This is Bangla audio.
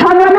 সংগ্রাম